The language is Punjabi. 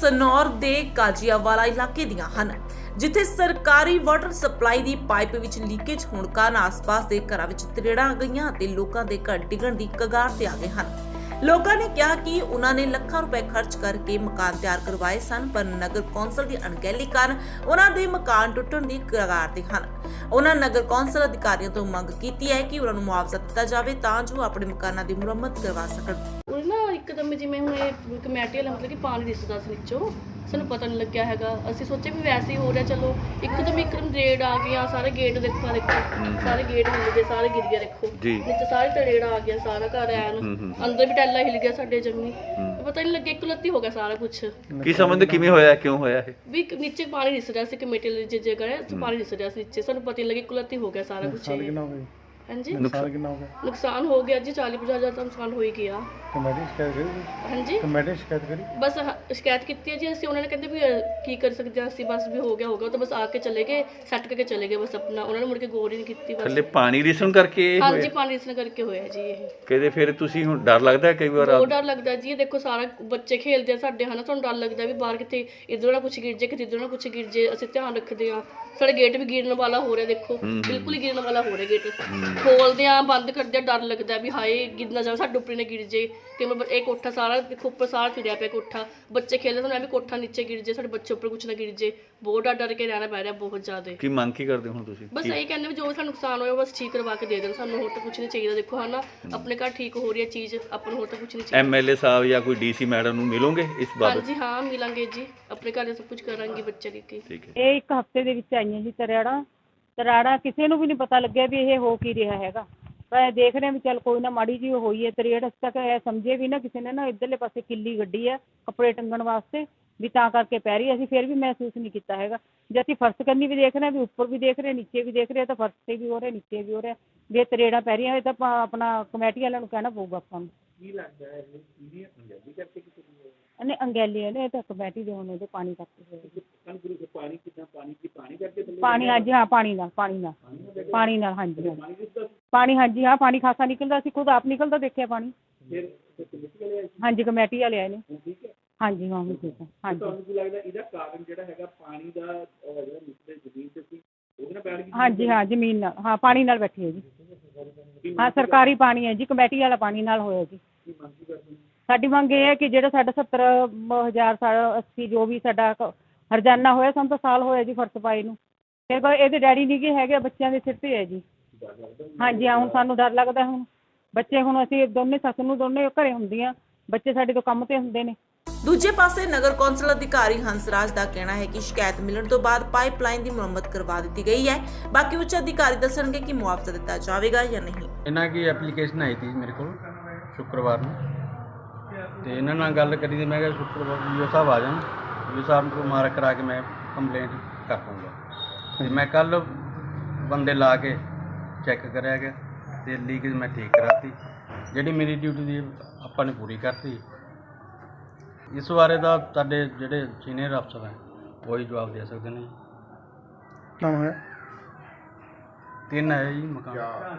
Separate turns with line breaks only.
ਸਨੌਰ ਦੇ ਕਾਜੀਆਵਾਲਾ ਇਲਾਕੇ ਦੀਆਂ ਹਨ, ਜਿੱਥੇ ਸਰਕਾਰੀ ਵਾਟਰ ਸਪਲਾਈ ਦੀ ਪਾਈਪ ਵਿੱਚ ਲੀਕੇਜ ਹੋਣ ਕਾਰਨ ਆਸ-ਪਾਸ ਦੇ ਘਰਾਂ ਵਿੱਚ ਤਰੇੜਾਂ ਆ ਗਈਆਂ ਅਤੇ ਲੋਕਾਂ ਦੇ ਘਰ ਡਿੱਗਣ ਦੀ ਕਗਾਰ ਤੇ ਆ ਗਏ ਹਨ। ਲੋਕਾਂ ਨੇ ਕਿਹਾ ਕਿ ਉਹਨਾਂ ਨੇ ਲੱਖਾਂ ਰੁਪਏ ਖਰਚ ਕਰਕੇ ਮਕਾਨ ਤਿਆਰ ਕਰਵਾਏ ਸਨ ਪਰ ਨਗਰ ਕੌਂਸਲ ਦੀ ਅਣਗਹਿਲੀ ਕਾਰਨ ਉਹਨਾਂ ਦੇ ਮਕਾਨ ਟੁੱਟਣ ਦੀ ਕਗਾਰ ਤੇ ਹਨ ਉਹਨਾਂ ਨਗਰ ਕੌਂਸਲ ਅਧਿਕਾਰੀਆਂ ਤੋਂ ਮੰਗ ਕੀਤੀ ਹੈ ਕਿ ਉਹਨਾਂ ਨੂੰ ਮੁਆਵਜ਼ਾ ਦਿੱਤਾ ਜਾਵੇ ਤਾਂ ਜੋ ਆਪਣੇ ਮਕਾਨਾਂ ਦੀ ਮੁਰੰਮਤ ਕਰਵਾ ਸਕਣ
ਉਹ ਨਾ ਇੱਕਦਮ ਜਿਵੇਂ ਹੁਣ ਇਹ ਕਮੇਟੀ ਵਾਲਾ ਮਤਲਬ ਕਿ ਪਾਣੀ ਦਿਸਦਾ ਸੀ ਵਿੱਚੋਂ ਸਾਨੂੰ ਪਤਾ ਨਹੀਂ ਲੱਗਿਆ ਹੈਗਾ ਅਸੀਂ ਸੋਚਿਆ ਵੀ ਵੈਸੇ ਹੀ ਹੋ ਰਿਹਾ ਚਲੋ ਇੱਕਦਮ ਇੱਕਦਮ ਰੇਡ ਆ ਗਿਆ ਸਾਰੇ ਗੇਟ ਦੇਖੋ ਦੇਖੋ ਸਾਰੇ ਗੇਟ ਹਿੱਲ ਗਏ ਸਾਰੇ ਗਿਰ ਗਏ ਦੇਖੋ। ਨੀਚੇ ਸਾਰੇ ਤਰੇੜਾ ਆ ਗਿਆ ਸਾਰਾ ਘਰ ਐਨ। ਅੰਦਰ ਵੀ ਟੈਲਾ ਹਿੱਲ ਗਿਆ ਸਾਡੇ ਜੰਮੀ। ਪਤਾ ਨਹੀਂ ਲੱਗਿਆ ਇਕਲੱਤੀ ਹੋ ਗਿਆ ਸਾਰਾ ਕੁਝ
ਕੀ ਸਮਝਦੇ ਕਿਵੇਂ ਹੋਇਆ ਕਿਉਂ ਹੋਇਆ ਇਹ?
ਵੀ ਇੱਕ ਨੀਚੇ ਪਾਣੀ ਦਿਸ ਰਿਹਾ ਸੀ ਕਮੇਟੀ ਵਾਲੀ ਜੇ ਜਗ੍ਹਾ ਹੈ ਉੱਥੇ ਪਾਣੀ ਦਿਸ ਰਿਹਾ ਸੀ ਨੀਚੇ। ਸਾਨੂੰ ਪਤਾ ਨਹੀਂ ਲੱਗਿਆ ਇਕਲੱਤੀ ਹੋ ਗਿਆ ਸਾਰਾ ਕੁਝ
ਕਿੰਨਾ ਹੋ ਗਿਆ
ਹਾਂਜੀ?
ਕਿੰਨਾ ਹੋ ਗਿਆ?
ਨੁਕਸਾਨ ਹੋ ਗਿਆ ਜੀ 40 50 ਹਜ਼ਾਰ ਦਾ ਨੁਕਸਾਨ ਹੋ ਹੀ ਗਿਆ।
ਕਮੇਟੀ ਸ਼ਿਕਾਇਤ ਕਰੀ
ਹਾਂਜੀ?
ਕਮੇਟੀ ਸ਼ਿਕਾਇਤ ਕਰੀ।
ਬਸ ਹ- ਸ਼ਿਕਾਇਤ ਕੀਤੀ ਹੈ ਜੀ ਅਸੀਂ ਉਹਨਾਂ ਨੇ ਕਹਿੰਦੇ ਵੀ ਕੀ ਕਰ ਸਕਦੇ ਹਾਂ ਅਸੀਂ ਬਸ ਵੀ ਹੋ ਗਿਆ ਹੋਗਾ ਤਾਂ ਬਸ ਆ ਕੇ ਚਲੇ ਗਏ ਸੈੱਟ ਕਰਕੇ ਚਲੇ ਗਏ ਬਸ ਆਪਣਾ ਉਹਨਾਂ ਨੇ ਮੁੜ ਕੇ ਗੌਰ ਹੀ ਨਹੀਂ ਕੀਤੀ ਬਸ।
ਥੱਲੇ ਪਾਣੀ ਰਿਸਣ ਕਰਕੇ ਇਹ
ਹਾਂਜੀ
ਹੋਇਆ?
ਪਾਣੀ ਇਸਨੇ ਕਰਕੇ ਹੋਇਆ ਜੀ ਇਹ।
ਕਹਿੰਦੇ ਫਿਰ ਤੁਸੀਂ ਹੁਣ ਡਰ ਲੱਗਦਾ ਹੈ ਕਈ ਵਾਰ
ਬਹੁਤ ਡਰ ਲੱਗਦਾ ਜੀ ਇਹ ਦੇਖੋ ਸਾਰਾ ਬੱਚੇ ਖੇਲਦੇ ਆ ਸਾਡੇ ਹਨਾ ਤੁਹਾਨੂੰ ਡਰ ਲੱਗਦਾ ਵੀ ਬਾਹਰ ਕਿਤੇ ਇਧਰੋਂ ਨਾ ਕੁਝ ਗਿਰ ਜੇ ਕਿਤੇ ਇਧਰੋਂ ਨਾ ਕੁਝ ਗਿਰ ਜੇ ਅਸੀਂ ਧਿਆਨ ਰੱਖਦੇ ਆ ਸਾਡੇ ਗੇਟ ਵੀ ਗਿਰਨ ਵਾਲਾ ਹੋ ਰਿਹਾ ਦੇਖੋ ਬਿਲਕੁਲ ਹੀ ਗਿਰਨ ਵਾਲਾ ਹੋ ਰਿਹਾ ਗੇਟ। ਖੋਲਦੇ ਆ ਬੰਦ ਕਰਦੇ ਆ ਡਰ ਲੱਗਦਾ ਵੀ ਹਾਏ ਗਿਰ ਨਾ ਜਾਵੇ ਸਾਡੇ ਉੱਪਰ ਨਾ ਗਿਰ ਜੇ ਕਿ ਮੈਂ ਇਹ ਕੋਠਾ ਸਾਰਾ ਦੇਖੋ ਉੱਪਰ ਸਾਰਾ ਚੁੜਿਆ ਪਿਆ ਕੋਠਾ। ਬੱਚੇ ਖੇਲਦੇ ਤੁਹਾਨੂੰ ਐਵੇਂ ਕੋਠਾ ਨੀਚੇ ਗਿਰ ਜੇ ਸਾਡੇ ਬੱਚੇ ਉੱਪਰ ਕੁਝ ਨਾ ਗਿਰ ਜੇ। ਬਹੁਤ ਡਰ ਡਰ ਕੇ ਰਹਿਣਾ ਪੈ ਰਿਹਾ ਬਹੁਤ ਜ਼ਿਆਦਾ।
ਕੀ ਮੰਗ ਕੀ ਕਰਦੇ ਹੋ ਹੁਣ ਤੁਸੀਂ?
ਬਸ ਇਹ ਕਹਿੰਦੇ ਵੀ ਜੋ ਵੀ ਸਾਨੂੰ ਨੁਕਸਾਨ ਹੋਇਆ ਬਸ ਠੀਕ ਕਰਵਾ ਕੇ ਦੇ ਦੇਣ। ਸਾਨੂੰ ਹੋਰ ਤਾਂ ਕੁਝ ਨਹੀਂ ਚਾਹੀਦਾ ਦੇਖੋ ਹਨਾ। ਆਪਣੇ ਘਰ ਠੀਕ ਹੋ ਰਹੀ ਹੈ ਚੀਜ਼ ਆਪਾਂ ਨੂੰ ਹੋਰ ਤਾਂ ਕੁਝ ਨਹੀਂ ਚਾਹੀਦਾ।
ਐਮਐਲਏ ਸਾਹਿਬ ਜਾਂ ਕੋਈ ਡੀਸੀ ਮੈਡਮ ਨੂੰ ਮਿਲੋਗੇ ਇਸ ਬਾਬਤ?
ਹਾਂਜੀ ਹਾਂ ਮਿਲਾਂਗੇ ਜੀ। ਆਪਣੇ ਘਰ ਦੇ ਸਭ ਕੁਝ ਕਰਾਂਗੇ ਬੱਚੇ ਦੀ ਕੀ।
ਠੀਕ ਹੈ।
ਇਹ ਇੱਕ ਹਫ਼ਤੇ ਦੇ ਵਿੱਚ ਆਈਆਂ ਜੀ ਤਰਾੜਾ। ਤਰਾੜਾ ਕਿਸੇ ਨੂੰ ਵੀ ਨਹੀਂ ਪਤਾ ਲੱਗਿਆ ਵੀ ਇਹ ਹੋ ਕੀ ਰਿਹਾ ਹੈਗਾ। ਪਰ ਦੇਖ ਰਹੇ ਵੀ ਚੱਲ ਕੋਈ ਨਾ ਮਾੜੀ ਜੀ ਹੋਈ ਹੈ ਤਰੇੜ ਅਸ ਤੱਕ ਇਹ ਸਮਝੇ ਵੀ ਨਾ ਕਿਸੇ ਨੇ ਨਾ, ਇੱਧਰਲੇ ਪਾਸੇ ਕਿੱਲੀ ਗੱਡੀ ਹੈ ਕੱਪੜੇ ਟੰਗਣ ਵਾਸਤੇ, ਵੀ ਤਾਂ ਕਰਕੇ ਪੈ ਰਹੀ ਅਸੀਂ ਫਿਰ ਵੀ ਮਹਿਸੂਸ ਨਹੀਂ ਕੀਤਾ ਹੈਗਾ। ਜੇ ਅਸੀਂ ਫਰਸ਼ ਕੰਨੀ ਵੀ ਦੇਖ ਰਹੇ ਵੀ ਉੱਪਰ ਵੀ ਦੇਖ ਰਹੇ, ਨੀਚੇ ਵੀ ਦੇਖ ਰਹੇ, ਤਾਂ ਫਰਸ਼ ਤੇ ਵੀ ਹੋ ਰਿਹਾ, ਨੀਚੇ ਵੀ ਹੋ ਰਿਹਾ। ਜੇ ਇਹ ਤਰੇੜਾਂ ਪੈ ਰਹੀਆਂ ਇਹ ਤਾਂ ਆਪਾਂ ਆਪਣਾ ਕਮੇਟੀ ਵਾਲਿਆਂ ਨੂੰ ਕਹਿਣਾ ਪਊਗਾ ਆਪਾਂ ਨੂੰ। ਕੀ ਲੱਗਦਾ ਇਹ ਅੰਗੈਲੀ ਅੰਗੈਲੀ ਨੇ ਇਹ ਤਾਂ ਕਮੇਟੀ ਦੇ ਹੋਣੇ ਤੇ ਪਾਣੀ ਕਰਕੇ ਹੋਇਆ ਪਾਣੀ ਹਾਂਜੀ ਹਾਂ, ਪਾਣੀ ਨਾਲ ਪਾਣੀ ਨਾਲ। ਪਾਣੀ ਨਾਲ, ਹਾਂਜੀ ਹਾਂਜੀ। ਪਾਣੀ, ਹਾਂਜੀ, ਹਾਂ, ਪਾਣੀ ਖਾਸਾ ਨਿਕਲਦਾ ਸੀ ਖੁਦ ਆਪ ਨਿਕਲਦਾ ਦੇਖਿਆ ਪਾਣੀ। ਹਾਂਜੀ, ਕਮੇਟੀ ਵਾਲੇ ਆਏ ਨੇ। ਹਾਂਜੀ, ਹਾਂ ਠੀਕ ਹੈ ਹਾਂਜੀ। ਹਾਂਜੀ, ਹਾਂ, ਜ਼ਮੀਨ ਨਾਲ, ਹਾਂ, ਪਾਣੀ ਨਾਲ ਬੈਠੀ ਹੈ ਜੀ। ਹਾਂ, ਸਰਕਾਰੀ ਪਾਣੀ ਹੈ ਜੀ, ਕਮੇਟੀ ਵਾਲਾ ਪਾਣੀ ਨਾਲ ਹੋਇਆ ਜੀ। ਸਾਡੀ ਮੰਗ ਇਹ ਹੈ ਕਿ ਜਿਹੜਾ ਸਾਡਾ 70 ਹਜ਼ਾਰ ਸਾਡਾ 80 ਜੋ ਵੀ ਸਾਡਾ ਹਰਜਾਨਾ ਹੋਇਆ ਸਾਨੂੰ ਤਾਂ ਸਾਲ ਹੋਇਆ ਜੀ ਫਰਸ ਪਾਏ ਨੂੰ। ਫਿਰ ਕੋਈ ਇਹਦੇ ਡੈਡੀ ਨਹੀਂ ਗੇ ਹੈਗੇ ਬੱਚਿਆਂ ਦੇ ਸਿਰ ਤੇ ਹੈ ਜੀ। ਹਾਂਜੀ ਹਾਂ ਹੁਣ ਸਾਨੂੰ ਡਰ ਲੱਗਦਾ ਹੁਣ। ਬੱਚੇ ਹੁਣ ਅਸੀਂ ਦੋਨੇ ਸੱਸ ਨੂੰ ਦੋਨੇ ਘਰੇ ਹੁੰਦੀਆਂ ਬੱਚੇ ਸਾਡੇ ਤੋਂ ਕੰਮ ਤੇ ਹੁੰਦੇ ਨੇ।
ਦੂਜੇ ਪਾਸੇ ਨਗਰ ਕੌਂਸਲ ਅਧਿਕਾਰੀ ਹੰਸਰਾਜ ਦਾ ਕਹਿਣਾ ਹੈ ਕਿ ਸ਼ਿਕਾਇਤ ਮਿਲਣ ਤੋਂ ਬਾਅਦ ਪਾਈਪਲਾਈਨ ਦੀ ਮੁਰੰਮਤ ਕਰਵਾ ਦਿੱਤੀ ਗਈ ਹੈ। ਬਾਕੀ ਉੱਚ ਅਧਿਕਾਰੀ ਦੱਸਣਗੇ ਕਿ ਮੁਆਵਜ਼ਾ ਦਿੱਤਾ ਜਾਵੇਗਾ ਜਾਂ ਨਹੀਂ।
ਇਹਨਾਂ ਕੀ ਐਪਲੀਕੇਸ਼ਨ ਆਈ ਸੀ ਮੇਰੇ ਕੋਲ? ਸ਼ੁੱਕਰਵਾਰ ਨੂੰ। ਤੇ ਇਹਨਾਂ ਨਾਲ ਗੱਲ ਕਰੀ ਤੇ ਮੈਂ ਕਿਹਾ ਸ਼ੁੱਕਰਵਾਰ ਵੀਓ ਸਾਹਿਬ ਆ ਜਾਣ। ਵੀਓ ਸਾਹਿਬ ਨੂੰ ਮਾਰਕ ਕਰਾ ਕੇ ਮੈਂ ਕੰਪਲੇਂਟ ਕਰ ਦੂੰਗਾ ਤੇ ਮੈਂ ਕੱਲ ਬੰਦੇ ਲਾ ਕੇ ਚੈੱਕ ਕਰਿਆ ਗਿਆ ਤੇ ਲੀਕੇਜ ਮੈਂ ਠੀਕ ਕਰਾਤੀ। ਜਿਹੜੀ ਮੇਰੀ ਡਿਊਟੀ ਦੀ ਆਪਾਂ ਨੇ ਪੂਰੀ ਕਰਤੀ। ਇਸ ਬਾਰੇ ਦਾ ਸਾਡੇ ਜਿਹੜੇ ਸੀਨੀਅਰ ਅਫਸਰ ਹੈ ਉਹ ਹੀ ਜਵਾਬ ਦੇ ਸਕਦੇ ਨੇ।
ਨਾਮ ਹੈ?
ਤਿੰਨ ਹੈ ਜੀ ਮਕਾਨ।